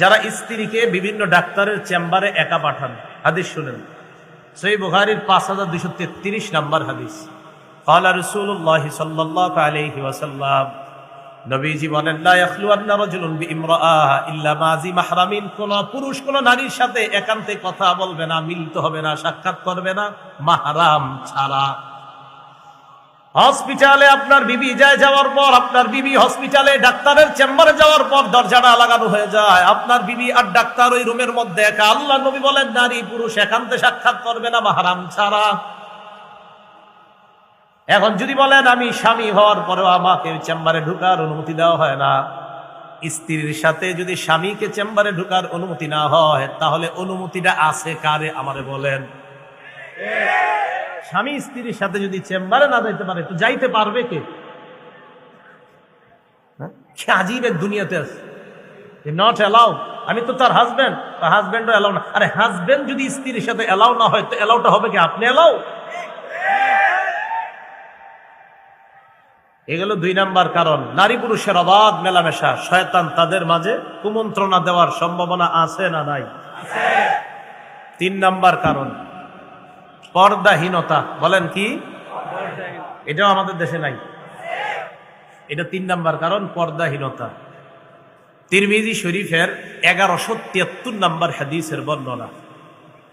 যারা স্ত্রীকে বিভিন্ন ডাক্তারের চেম্বারে একা পাঠান, হাদিস শুনেন। সেই বুখারির পাঁচ হাজার দুশো তেত্রিশ নাম্বার হাদিস। কালা রসুল্লাহ সাল্লাহ আলহি ওয়াসাল্লাম, নবীজি বলেন, লা ইয়াখলুয়ান্না রাজুলুন বিইমরাআহ ইল্লা মাজি মাহরামিন। কোন পুরুষ, কোন নারীর সাথে একান্তে কথা বলবে না, মিলিত হবে না, সাক্ষাৎ করবে না। মাহরাম ছাড়া। হসপিটালে আপনার বিবি যায় যাওয়ার পর, আপনার বিবি হসপিটালে ডাক্তারের চেম্বারে যাওয়ার পর দরজাটা লাগানো হয়ে যায়। আপনার বিবি আর ডাক্তার ওই রুমের মধ্যে একা। আল্লাহ নবী বলেন, নারী পুরুষ একান্তে সাক্ষাৎ করবে না, মাহারাম ছাড়া। এখন যদি বলেন, আমি স্বামী হওয়ার পরেও আমাকে চেম্বারে ঢুকার অনুমতি দেওয়া হয় না। স্ত্রীর সাথে যদি স্বামীকে চেম্বারে ঢুকার অনুমতি না হয়, তাহলে অনুমতিটা আছে কারে আমারে বলেন? স্বামী স্ত্রীর সাথে যদি চেম্বারে না যাইতে পারে, তো যাইতে পারবে কে? হ্যাঁ? কি আজীব এক দুনিয়াতে আছে। নট অ্যালাউ আমি তো তার হাজবেন্ড হাজবেন্ডও অ্যালাউ না। আরে হাজবেন্ড যদি স্ত্রীর সাথে অ্যালাউ না হয়, তো অ্যালাউটা হবে কি? আপনি অ্যালাউ এগুলো দুই নাম্বার কারণ। নারী পুরুষের অবাধ মেলামেশা। শয়তান তাদের মাঝে কুমন্ত্রণা দেওয়ার সম্ভাবনা আছে না নাই? তিন নাম্বার কারণ। পর্দাহীনতা। বলেন কি? এটাও আমাদের দেশে নাই। এটা তিন নাম্বার কারণ, পর্দাহীনতা। তিরমিজি শরীফের এগারোশো তিয়াত্তর নাম্বার হাদিসের বর্ণনা।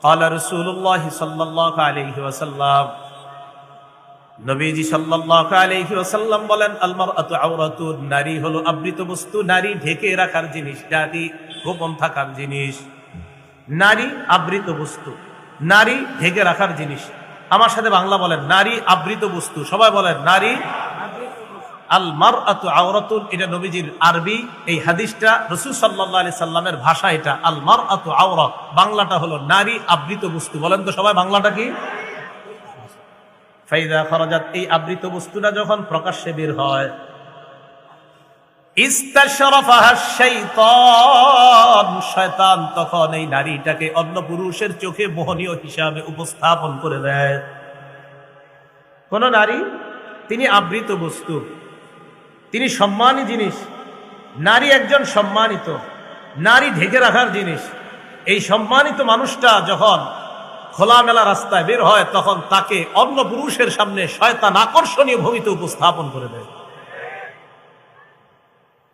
কলা রসুল্লাহ সাল্লাহ আলহি ওয়াসাল্লাম। নবীজি সাল্লাহ আলহি বলেন আলমার আত আওরাতুর নারী হলো আবৃত বস্তু। নারী ঢেকে রাখার জিনিস নারী গোপন থাকার জিনিস। নারী আবৃত বস্তু। নারী ঢেকে রাখার জিনিস। আমার সাথে বাংলা বলেন, নারী আবৃত বস্তু। সবাই বলেন, নারী আল মার আতু এটা নবীজির আরবি। এই হাদিসটা রসুল সাল্লাহ আলি সাল্লামের ভাষা এটা। আল মার আতু আওরত বাংলাটা হলো নারী আবৃত বস্তু। বলেন তো সবাই, বাংলাটা কি? ফাইদা খরজাত। এই আবৃত বস্তুটা যখন প্রকাশ্যে বের হয় শয়তান তখন এই নারীটাকে অন্য পুরুষের চোখে মোহনীয় হিসাবে উপস্থাপন করে দেয়। কোন নারী, তিনি আবৃত বস্তু, তিনি সম্মানী জিনিস, নারী একজন সম্মানিত, নারী ঢেকে রাখার জিনিস। এই সম্মানিত মানুষটা যখন খোলামেলা রাস্তায় বের হয়, তখন তাকে অন্য পুরুষের সামনে শয়তান আকর্ষণীয় ভূমিতে উপস্থাপন করে দেয়।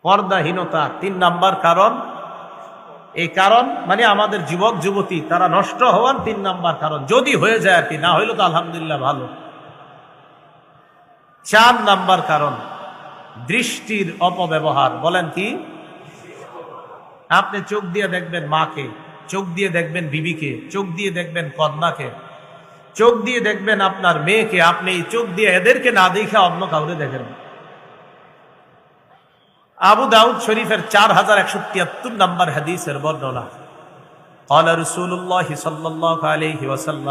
পর্দাহীনতা তিন নাম্বার কারণ। এই কারণ মানে আমাদের যুবক, যুবতী, তারা নষ্ট হওয়ার তিন নাম্বার কারণ। যদি হয়ে যায় আর কি, না হইলে তো আলহামদুলিল্লাহ ভালো। চার নাম্বার কারণ, দৃষ্টির অপব্যবহার। বলেন কি? আপনি চোখ দিয়ে দেখবেন মাকে, চোখ দিয়ে দেখবেন বিবিকে, চোখ দিয়ে দেখবেন কন্যাকে চোখ দিয়ে দেখবেন আপনার মেয়েকে, আপনি এই চোখ দিয়ে এদেরকে না দেখে অন্য কাউরে দেখেন। আবু দাউদ শরীফের চার হাজার একশো তিয়াত্তর নম্বর হাদিসের বর্ণনা قال رسول الله صلى الله عليه وسلم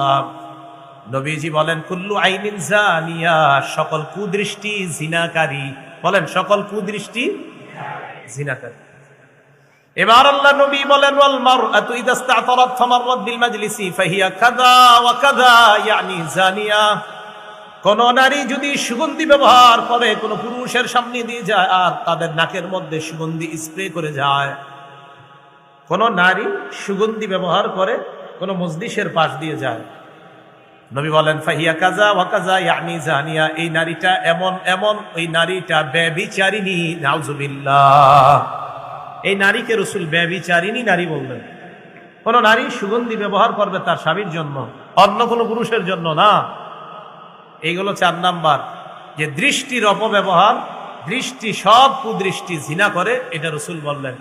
নবীজি বলেন কুল্লু আইনিন জানিয়া সকল কুদৃষ্টি জিনাকারী বলেন সকল কুদৃষ্টি জিনাকারী এবার আল্লাহ নবী বলেন ওয়াল মারআতু ইদা ইসতাতরাত ফামাররাত বিল মাজলিসি ফাহিয়া কাযা ওয়া কাযা ইয়ানি জানিয়া কোন নারী যদি সুগন্ধি ব্যবহার করে, কোন পুরুষের সামনে দিয়ে যায় আর তাদের নাকের মধ্যে সুগন্ধি স্প্রে করে যায়, কোন নারী সুগন্ধি ব্যবহার করে, কোন মজলিসের পাশ দিয়ে যায়। নবী বলেন, ফাহিয়া কাজা ওয়াকাজা ইয়ানি জানিয়া, এই নারীটা এমন এমন, ওই নারীটা ব্যবিচারিণী, নাউজুবিল্লাহ। এই নারীকে রসুল ব্যবিচারিণী নারী বললেন। কোন নারী সুগন্ধি ব্যবহার করবে তার স্বামীর জন্য, অন্য কোনো পুরুষের জন্য না। এইগুলো চার নাম্বার। যে দৃষ্টির অপব্যবহার দৃষ্টি সব কুদৃষ্টি জিনা করে এটা রসুল বললেন।